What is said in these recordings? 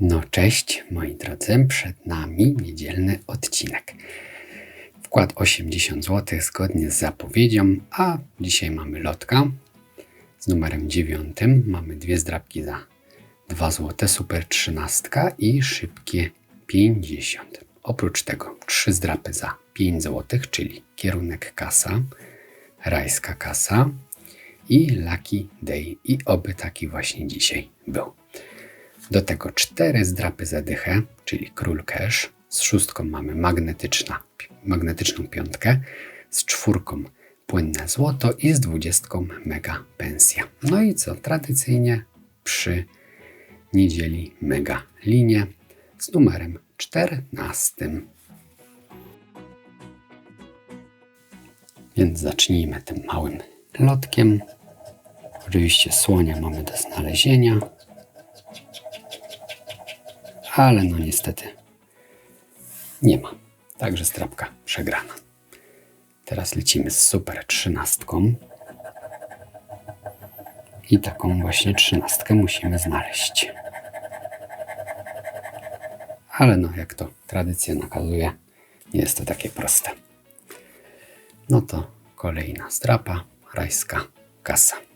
No cześć moi drodzy, przed nami niedzielny odcinek. Wkład 80 zł zgodnie z zapowiedzią, a dzisiaj mamy lotka z numerem 9. Mamy dwie zdrabki za 2 zł, super 13 i szybkie 50. Oprócz tego trzy zdrapy za 5 zł, czyli kierunek kasa, rajska kasa i Lucky Day. I oby taki właśnie dzisiaj był. Do tego cztery zdrapy za dychę, czyli król cash. Z szóstką mamy magnetyczna, magnetyczną piątkę, z czwórką płynne złoto i z dwudziestką mega pensja. No i co? Tradycyjnie przy niedzieli mega linie z numerem 14. Więc zacznijmy tym małym lotkiem. Oczywiście słonia mamy do znalezienia ale no niestety nie ma. Także strapka przegrana. Teraz lecimy z super trzynastką. I taką właśnie trzynastkę musimy znaleźć. Ale no, jak to tradycja nakazuje, nie jest to takie proste. No to kolejna strapa, rajska kasa.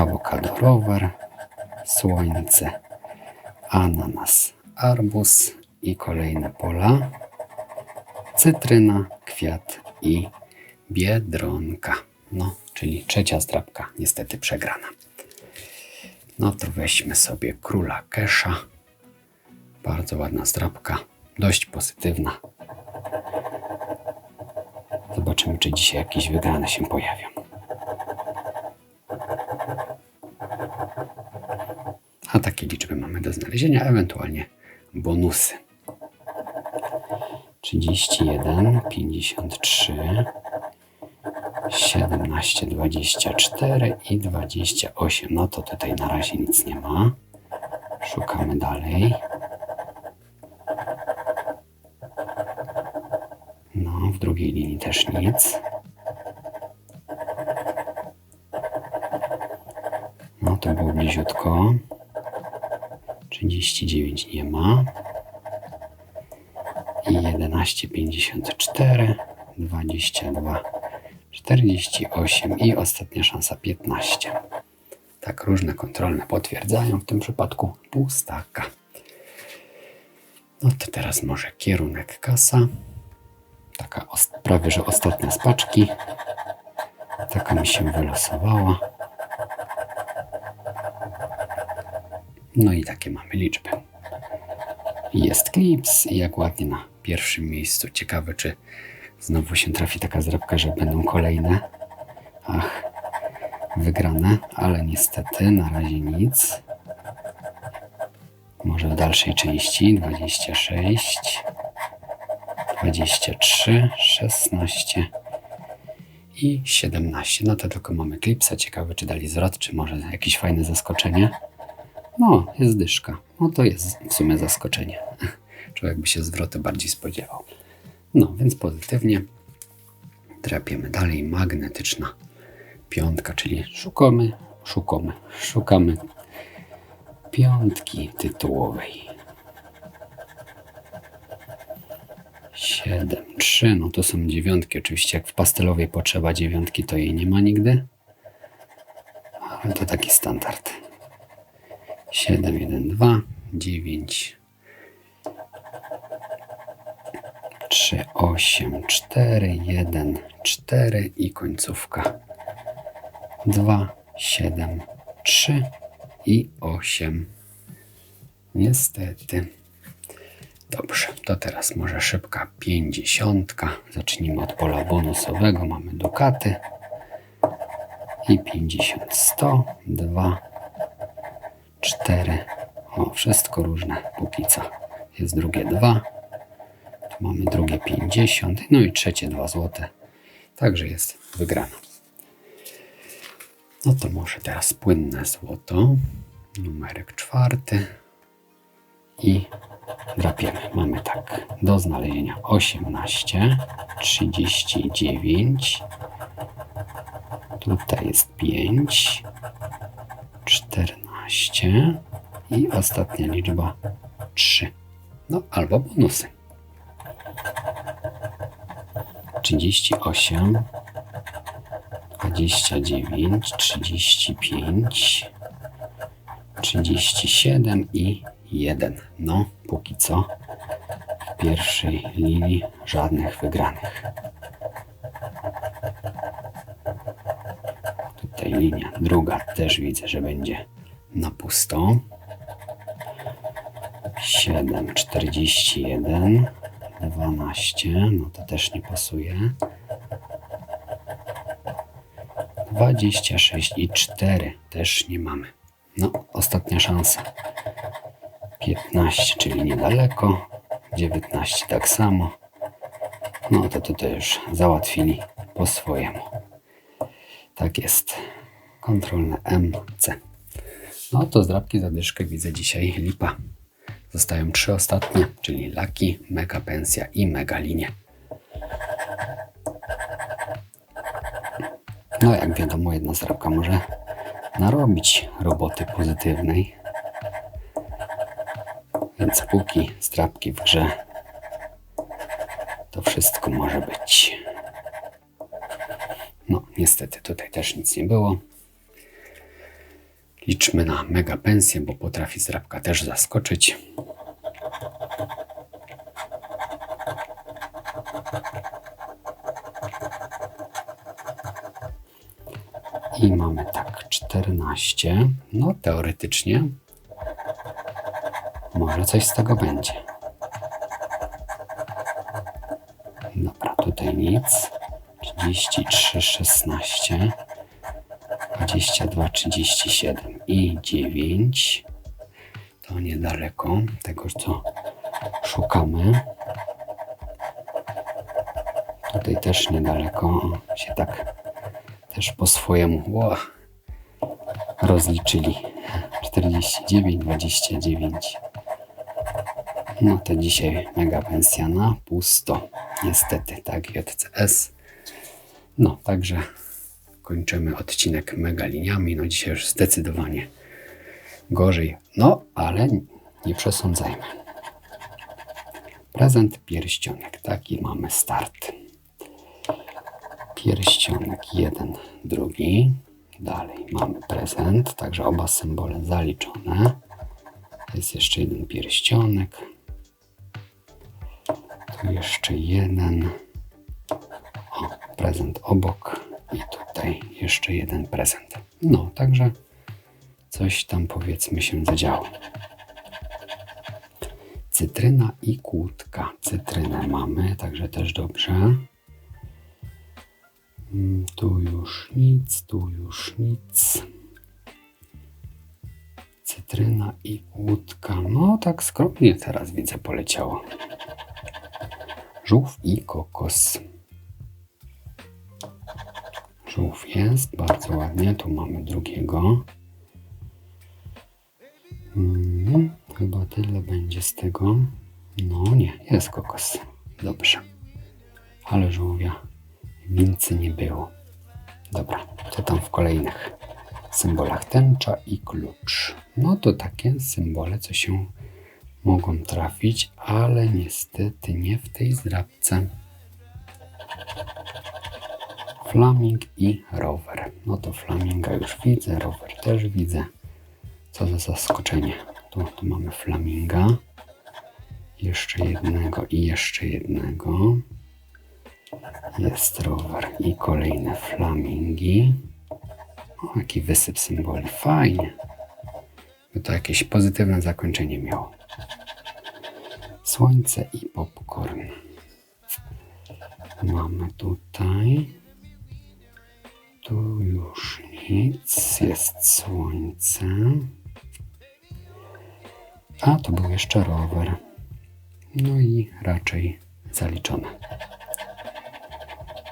Awokado rower, słońce, ananas, arbuz i kolejne pola, cytryna, kwiat i biedronka. No, czyli trzecia zdrabka, niestety przegrana. No to weźmy sobie króla Kesza. Bardzo ładna zdrabka, dość pozytywna. Zobaczymy, czy dzisiaj jakieś wygrane się pojawią. A takie liczby mamy do znalezienia, ewentualnie bonusy. 31, 53, 17, 24 i 28. No to tutaj na razie nic nie ma. Szukamy dalej. No, w drugiej linii też nic. No to było bliziutko. 39 nie ma. I 11,54, 22, 48 i ostatnia szansa 15. Tak, różne kontrolne potwierdzają, w tym przypadku pustaka. No to teraz może kierunek kasa. Taka prawie, że ostatnia z paczki. Taka mi się wylosowała. No i takie mamy liczby. Jest klips jak ładnie na pierwszym miejscu. Ciekawe, czy znowu się trafi taka zrabka, że będą kolejne. Ach, wygrane, ale niestety na razie nic. Może w dalszej części 26, 23, 16 i 17. No to tylko mamy klipsa. Ciekawe, czy dali zwrot, czy może jakieś fajne zaskoczenie. No, jest dyszka. No to jest w sumie zaskoczenie. Człowiek by się zwrotu bardziej spodziewał. No, więc pozytywnie drapiemy dalej. Magnetyczna piątka, czyli szukamy, szukamy, szukamy piątki tytułowej. 7, 3, no to są dziewiątki. Oczywiście jak w pastelowej potrzeba dziewiątki, to jej nie ma nigdy. Ale to taki standard. 7, 1, 2, 9, 3, 8, 4, 1, 4 i końcówka 2, 7, 3 i 8. Niestety. Dobrze, to teraz może szybka pięćdziesiątka. Zacznijmy od pola bonusowego. Mamy dukaty. I 50, 100, 2, cztery. O, wszystko różne póki co. Jest drugie dwa. Tu mamy drugie 50. No i trzecie dwa złote. Także jest wygrana. No to może teraz płynne złoto. Numerek czwarty. I drapiemy. Mamy tak do znalezienia 18, 39, Tutaj jest 5, 14 i ostatnia liczba 3. No albo bonusy. 38, 29, 35, 37 i 1. No, póki co w pierwszej linii żadnych wygranych. Tutaj linia druga też widzę, że będzie na pusto. 7, 41, 12, no to też nie pasuje. 26 i 4 też nie mamy. No, ostatnia szansa. 15, czyli niedaleko. 19 tak samo. No to tutaj już załatwili po swojemu. Tak jest. Kontrolne MC. No to zdrabki zadyszkę widzę dzisiaj lipa. Zostają trzy ostatnie, czyli Laki, Mega Pensja i Mega Linie. No jak wiadomo, jedna zdrabka może narobić roboty pozytywnej. Więc póki strapki w grze, to wszystko może być. No, niestety tutaj też nic nie było. Liczmy na mega pensję, bo potrafi zdrabka też zaskoczyć. I mamy tak 14. No teoretycznie może coś z tego będzie. Dobra, tutaj nic. 33, 16. 22, 37 i 9. To niedaleko tego, co szukamy. Tutaj też niedaleko się tak też po swojemu ło, rozliczyli. 49, 29. No to dzisiaj mega pensja na pusto. Niestety, tak, JCS. No, także kończymy odcinek mega liniami. No dzisiaj już zdecydowanie gorzej. No, ale nie przesądzajmy. Prezent pierścionek. Taki mamy start. Pierścionek jeden, drugi. Dalej mamy prezent, także oba symbole zaliczone. Jest jeszcze jeden pierścionek. Tu jeszcze jeden. O, prezent obok. I tutaj jeszcze jeden prezent. No, także coś tam powiedzmy się zadziało. Cytryna i kłódka. Cytrynę mamy, także też dobrze. Mm, Tu już nic, tu już nic. Cytryna i kłódka. No, tak skromnie teraz widzę poleciało. Żółw i kokos. Jest, bardzo ładnie. Tu mamy drugiego. Mm, chyba tyle będzie z tego. No nie, jest kokos. Dobrze. Ale żółwia wincy nie było. Dobra, to tam w kolejnych symbolach tęcza i klucz. No to takie symbole, co się mogą trafić, ale niestety nie w tej zdrabce. Flaming i rower. No to flaminga już widzę, rower też widzę. Co za zaskoczenie. Tu, tu mamy flaminga. Jeszcze jednego i jeszcze jednego. Jest rower i kolejne flamingi. O, jaki wysyp symboli. Fajnie. By to jakieś pozytywne zakończenie miało. Słońce i popcorn. Mamy tutaj. Tu już nic. Jest słońce. A to był jeszcze rower. No i raczej zaliczone.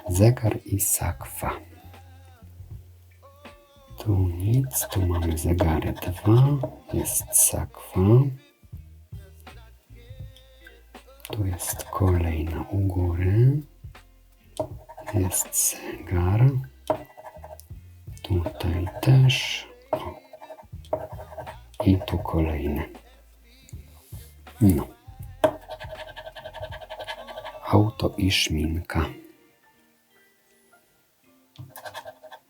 Zegar i sakwa. Tu nic, tu mamy zegary dwa, jest sakwa. Tu jest kolejna u góry. Jest zegar. Tutaj też. O. I tu kolejny. No. Auto i szminka.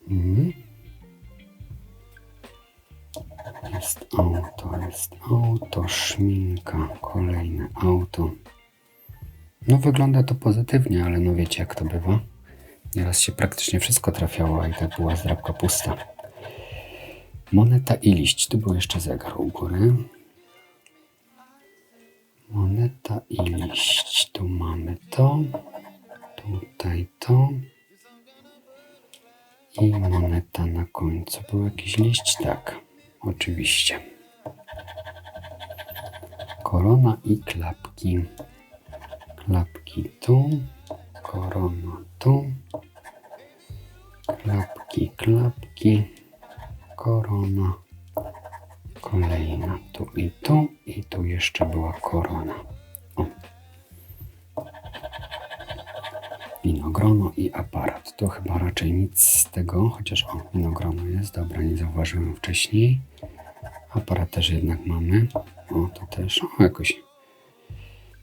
Mhm. Jest auto, jest auto, szminka, kolejne auto. No wygląda to pozytywnie, ale no wiecie jak to bywa. Nieraz się praktycznie wszystko trafiało, a i tak była zdrabka pusta. Moneta i liść. Tu był jeszcze zegar u góry. Moneta i liść. Tu mamy to. Tutaj to. I moneta na końcu. Był jakiś liść? Tak, oczywiście. Korona i klapki. Klapki tu. Korona tu. Klapki, klapki. Korona. Kolejna tu i tu. I tu jeszcze była korona. O. Winogrono i aparat. To chyba raczej nic z tego, chociaż o, winogrono jest, dobra, nie zauważyłem wcześniej. Aparat też jednak mamy. O, to też, o, jakoś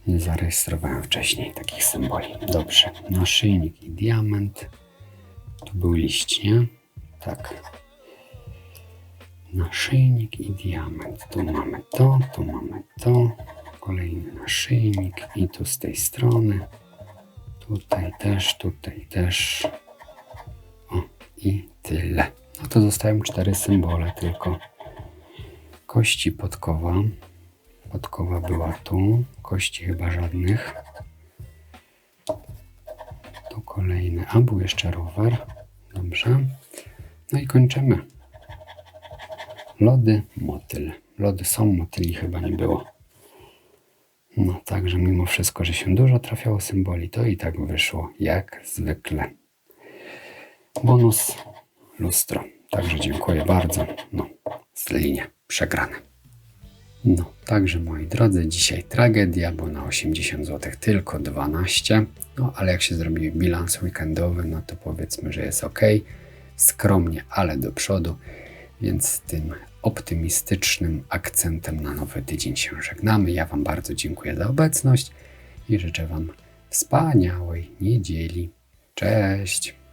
nie zarejestrowałem wcześniej takich symboli. Dobrze, naszyjnik i diament. Tu był liść, nie? Tak. Naszyjnik i diament. Tu mamy to, tu mamy to. Kolejny naszyjnik i tu z tej strony. Tutaj też, tutaj też. O, i tyle. No to zostają cztery symbole tylko. Kości podkowa. Podkowa była tu. Kości chyba żadnych. Tu kolejny. A był jeszcze rower. Dobrze. No i kończymy. Lody, motyl. Lody są, motyli chyba nie było. No także mimo wszystko, że się dużo trafiało symboli, to i tak wyszło jak zwykle. Bonus lustro. Także dziękuję bardzo. No, z linie przegrane. No, także moi drodzy, dzisiaj tragedia, bo na 80 zł tylko 12. No, ale jak się zrobi bilans weekendowy, no to powiedzmy, że jest ok. Skromnie, ale do przodu. Więc tym optymistycznym akcentem na nowy tydzień się żegnamy. Ja Wam bardzo dziękuję za obecność i życzę Wam wspaniałej niedzieli. Cześć!